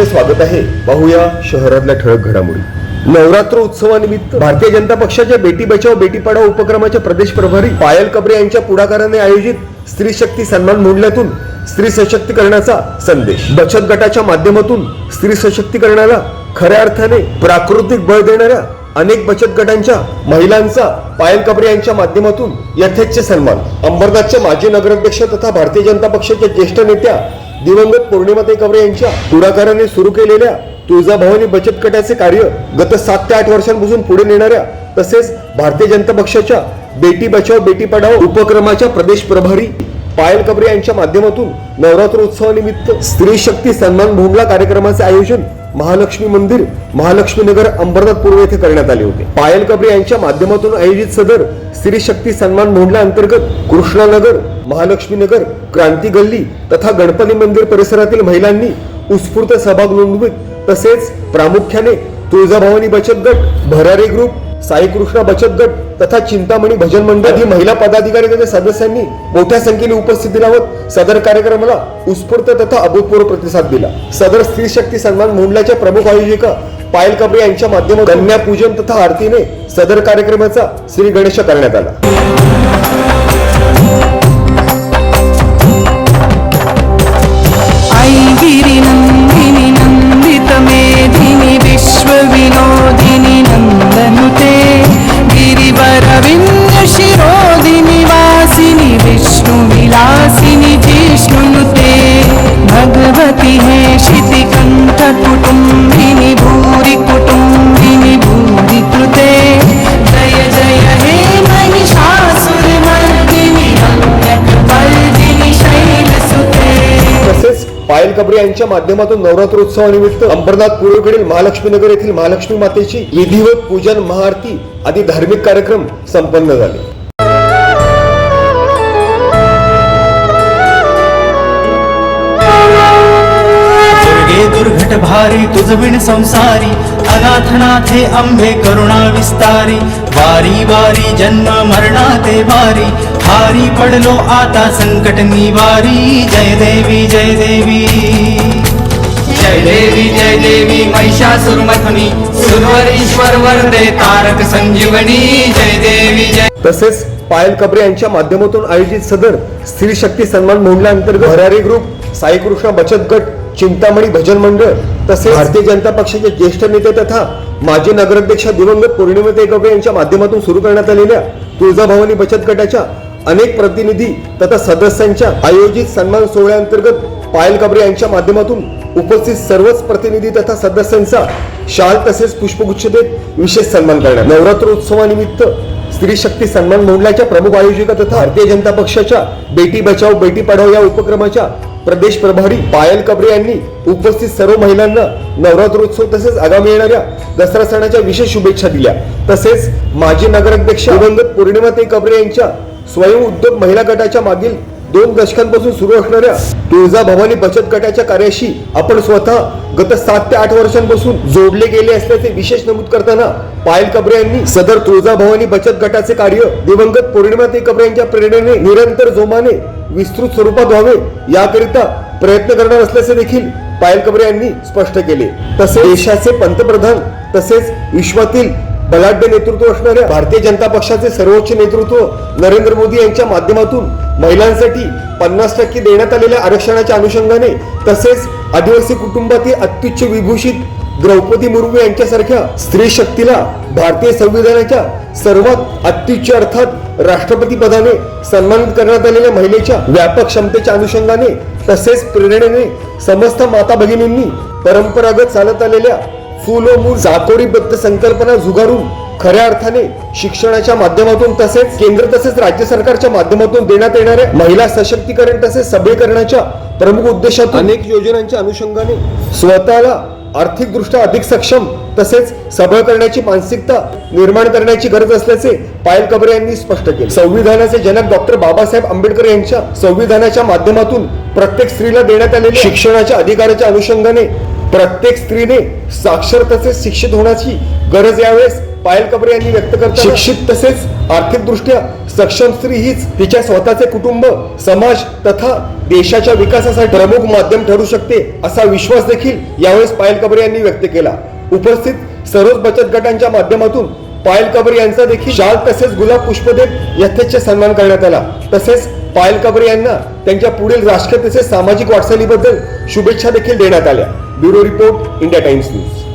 आपले स्वागत आहे. पाहूया शहरातल्या ठळक घडामोडी. नवरात्र उत्सवानिमित्त भारतीय जनता पक्षाच्या बेटी बचाव बेटी पढाव उपक्रमाच्या प्रदेश प्रभारी पायल कबरे यांच्या पुढाकाराने आयोजित स्त्री शक्ती सन्मान मोडल्यातून स्त्री सशक्तीकरणाचा संदेश. बचत गटाच्या माध्यमातून स्त्री सशक्तीकरणाला खऱ्या अर्थाने प्राकृतिक बळ देणाऱ्या अनेक बचत गटांच्या महिलांचा पायल कबरे यांच्या माध्यमातून यथेच्छ सन्मान. अंबरनाथच्या माजी नगराध्यक्ष तथा भारतीय जनता पक्षाच्या ज्येष्ठ नेत्या दिवंगत पौर्णिमाताई कवरे यांच्या पुढाकाराने सुरू केलेल्या तुळजाभवानी बचत गटाचे कार्य गत सात ते आठ वर्षांपासून पुढे नेणाऱ्या तसेच भारतीय जनता पक्षाच्या बेटी बचाव बेटी पढाव उपक्रमाच्या प्रदेश प्रभारी पायल कबरे यांच्या माध्यमातून नवरात्र उत्सवानिमित्त स्त्री शक्ती सन्मान भूमला कार्यक्रमाचे आयोजन महालक्ष्मी मंदिर महालक्ष्मी नगर अंबरनाथ पूर्व येथे करण्यात आले होते. पायल कबरे यांच्या माध्यमातून आयोजित सदर स्त्री शक्ती सन्मान भोंडला अंतर्गत कृष्णानगर महालक्ष्मीनगर क्रांती गल्ली तथा गणपती मंदिर परिसरातील महिलांनी उत्स्फूर्त सहभाग नोंदवीत तसेच प्रामुख्याने तुळजाभवानी बचत गट भरारे ग्रुप साईकृष्णा बचत गट तथा चिंतामणी भजन मंडळ ही महिला पदाधिकारी तथा सदस्यांनी मोठ्या संख्येने उपस्थिती लावत सदर कार्यक्रमाला उत्स्फूर्त तथा अभूतपूर्व प्रतिसाद दिला. सदर स्त्री शक्ती सन्मान मोहल्याच्या प्रमुख आयोजिका पायल कबरे यांच्या माध्यमातून कन्या पूजन तथा आरतीने सदर कार्यक्रमाचा श्री गणेश करण्यात आला. पायल कबरे यांच्या माध्यमातून नवरात्र उत्सवानिमित्त अंबरनाथ पूर्वेकडील महालक्ष्मी नगर येथील महालक्ष्मी मातेची विधिवत पूजन महाआरती आदी धार्मिक कार्यक्रम संपन्न झाले. दुर्घट भारी तुझविण संसारी अनाथनाथे अंबे करुणा विस्तारी वारी वारी जन्म मरणा ते वारी भारी पडलो आता संकट निवारी. जय देवी जय देवी. जय देवी जय देवी महिषासुरमथुनी सुरवर ईश्वर वरदे तारक संजीवनी. जय देवी जय तसेच पायल कबरे यांच्या माध्यमातून आयोजित सदर स्त्री शक्ती सन्मान मोहल्ला अंतर्गत भरारी ग्रुप साई कृष्णा बचत गट चिंतामणी भजन मंडळ तसेच भारतीय जनता पक्षाचे ज्येष्ठ नेते तथा माजी नगराध्यक्ष दिवंगत पौर्णिमाताई कबरे यांच्या माध्यमातून सुरू करण्यात आलेल्या तुळजाभवानी बचत गटाच्या अनेक प्रतिनिधी तथा सदस्यांच्या आयोजित सन्मान सोहळ्याअंतर्गत पायल कबरे यांच्या माध्यमातून उपस्थित सर्वच प्रतिनिधी तथा सदस्यांचा शाल तसेच पुष्पगुच्छ देत विशेष सन्मान करण्यात नवरात्र उत्सवानिमित्त स्त्री शक्ती सन्मान मोहल्याच्या प्रमुख आयोजिका तथा भारतीय जनता पक्षाच्या बेटी बचाव बेटी पढाओ या उपक्रमाच्या प्रदेश प्रभारी पायल कबरे यांनी उपस्थित सर्व महिलांना नवरात्रोत्सव तसेच आगामी येणाऱ्या दसरा सणाच्या विशेष शुभेच्छा दिल्या. तसेच माजी नगराध्यक्ष दिवंगत पौर्णिमाताई कबरे यांच्या स्वयं उद्योग महिला गटाच्या मागील दोन दशकांपासून सुरू असणाऱ्या तुळजा भवानी बचत गटाच्या कार्याशी आपण स्वतः गत सात ते आठ वर्षांपासून जोडले गेले असल्याचे विशेष नमूद करताना पायल कबरे यांनी सदर तुळजा भवानी बचत गटाचे कार्य दिवंगत पौर्णिमाताई कबरे यांच्या प्रेरणेने निरंतर जोमाने विस्तृत स्वरूपात व्हावे याकरिता प्रयत्न करणार असल्याचे देखील पायल कबरे यांनी स्पष्ट केले. तसेच देशाचे पंतप्रधान तसेच विश्वातील बलाढ्य नेतृत्व असणाऱ्या भारतीय जनता पक्षाचे सर्वोच्च नेतृत्व नरेंद्र मोदी यांच्या माध्यमातून महिलांसाठी पन्नास टक्के देण्यात आलेल्या आरक्षणाच्या अनुषंगाने तसेच आदिवासी कुटुंबातील अत्युच्च विभूषित द्रौपदी मुर्मू यांच्यासारख्या स्त्री शक्तीला भारतीय संविधानाच्या सर्वात अत्युच्च अर्थात राष्ट्रपती पदाने सन्मानित करण्यात आलेल्या महिलेच्या व्यापक क्षमतेच्या अनुषंगाने तसेच प्रेरणेने समस्त माता भगिनींनी परंपरागत चालत आलेल्या फुलो मूळ जाकोरीबद्ध संकल्पना झुगारून खऱ्या अर्थाने शिक्षणाच्या माध्यमातून तसेच केंद्र तसेच राज्य सरकारच्या माध्यमातून देण्यात येणाऱ्या महिला सशक्तीकरण तसेच सबलीकरणाच्या प्रमुख उद्देशातून अनेक योजनांच्या अनुषंगाने स्वतःला आर्थिकदृष्ट्या अधिक सक्षम तसेच सबळ करण्याची मानसिकता निर्माण करण्याची गरज असल्याचे पायल कबरे यांनी स्पष्ट केले. संविधानाचे जनक डॉक्टर बाबासाहेब आंबेडकर यांच्या संविधानाच्या माध्यमातून प्रत्येक स्त्रीला देण्यात आलेल्या शिक्षणाच्या अधिकाराच्या अनुषंगाने प्रत्येक स्त्रीने साक्षर तसेच शिक्षित होण्याची गरज यावेळेस पायल कबरे यांनी व्यक्त करतात शिक्षित तसेच आर्थिक दृष्ट्या सक्षम स्त्री हीच तिच्या स्वतःचे कुटुंब समाज तथा देशाच्या विकासासाठी प्रमुख माध्यम ठरू शकते असा विश्वास देखील यावेळेस पायल कबरे यांनी व्यक्त केला. उपस्थित सर्वच बचत गटांच्या माध्यमातून पायल कबरे यांचा देखील शाल तसेच गुलाब पुष्प देत यथेच्छ सन्मान करण्यात आला. तसेच पायल कबरे यांना त्यांच्या पुढील राजकीय तसेच सामाजिक वाटचालीबद्दल शुभेच्छा देखील देण्यात आल्या. Bureau report India Times news